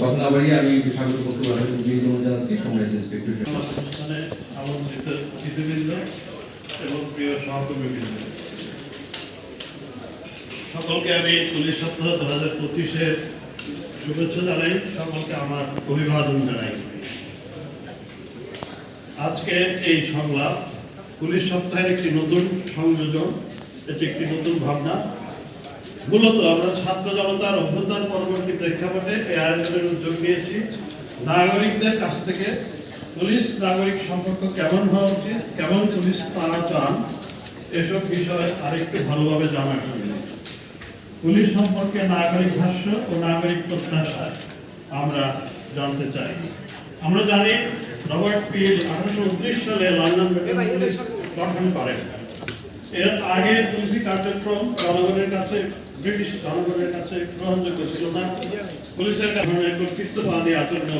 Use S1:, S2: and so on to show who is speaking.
S1: কথা না বাড়িয়ে আমি স্বাগত বক্তব্য বিনোদন জানাচ্ছি সম্মানিত ইন্সপেক্টর
S2: আমন্ত্রিত এবং প্রিয় সহকর্মীবৃন্দ। সকলকে আমি পুলিশ সপ্তাহ দু হাজার পঁচিশের শুভেচ্ছা জানাই, সকলকে আমার অভিবাদন জানাই। আজকে এই সংলাপ পুলিশ সপ্তাহের একটি নতুন সংযোজন, এটি একটি নতুন ভাবনা। মূলত আমরা ছাত্র জনতার অভ্যুত্থান পরবর্তী প্রেক্ষাপটে এই আয়োজনের উদ্যোগ নিয়েছি। নাগরিকদের কাছ থেকে পুলিশ নাগরিক সম্পর্ক কেমন হওয়া উচিত, কেমন পুলিশ তারা চান, এসব বিষয় আরেকটু ভালোভাবে জানার জন্য পুলিশ সম্পর্কে নাগরিক ভাষ্য ও নাগরিক প্রত্যাশা আমরা জানতে চাই। আমরা জানি, রবার্ট পিল আঠারোশো উনত্রিশ সালে লন্ডন গঠন করেন। এর আগে পুলিশি কার্যক্রম, জনগণের কাছে, ব্রিটিশ জনগণের কাছে গ্রহণযোগ্য ছিল না। পুলিশের কর্তৃত্ববাদী আচরণ